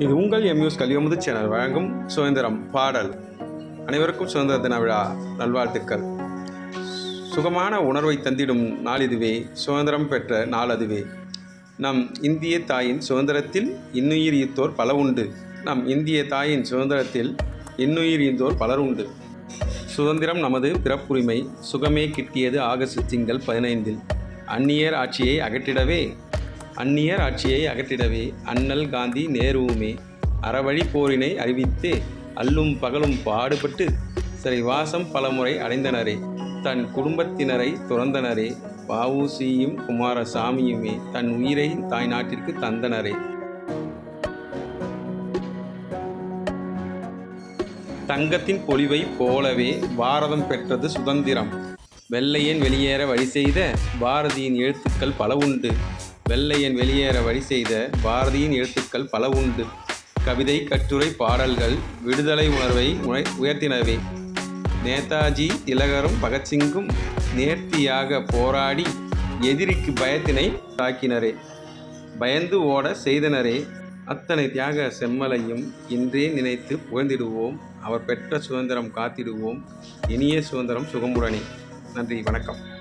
இது உங்கள் எம்யூஸ் கலியமுது சேனல். வழங்கும் சுதந்திரம் பாடல். அனைவருக்கும் சுதந்திர தின விழா நல்வாழ்த்துக்கள். சுகமான உணர்வை தந்திடும் நாள் இதுவே சுதந்திரம் பெற்ற நாள் அதுவே நம் இந்திய தாயின் சுதந்திரத்தில் இன்னுயிர் ஈர்த்தோர் பல உண்டு. நம் இந்திய தாயின் சுதந்திரத்தில் இன்னுயிர் ஈர்ந்தோர் பலர் உண்டு. சுதந்திரம் நமது பிறப்புரிமை சுகமே கிட்டியது ஆகஸ்ட் திங்கள் பதினைந்தில். அந்நியர் ஆட்சியை அகற்றிடவே அந்நியர் ஆட்சியை அகற்றிடவே அண்ணல் காந்தி நேருவுமே அறவழி போரினை அறிவித்து அல்லும் பகலும் பாடுபட்டு சிறைவாசம் பலமுறை அடைந்தனரே. தன் குடும்பத்தினரை துறந்தனரே. வஉசியும் குமாரசாமியுமே தன் உயிரை தாய் நாட்டிற்கு தந்தனரே. தங்கத்தின் பொலிவை போலவே பாரதம் பெற்றது சுதந்திரம். வெள்ளையன் வெளியேற வழி செய்த பாரதியின் எழுத்துக்கள் பல உண்டு. வெள்ளையன் வெளியேற வழி செய்த பாரதியின் எழுத்துக்கள் பல உண்டு. கவிதை கட்டுரை பாடல்கள் விடுதலை உணர்வை உணை- உயர்த்தினவே. நேதாஜி திலகரும் பகத்சிங்கும் நேர்த்தியாக போராடி எதிரிக்கு பயத்தினை தாக்கினரே. பயந்து ஓட செய்தனரே. அத்தனை தியாக செம்மலையும் இன்றே நினைத்து புகழ்ந்திடுவோம். அவர் பெற்ற சுதந்திரம் காத்திடுவோம். இனிய சுதந்திரம் சுகமுடனே. நன்றி வணக்கம்.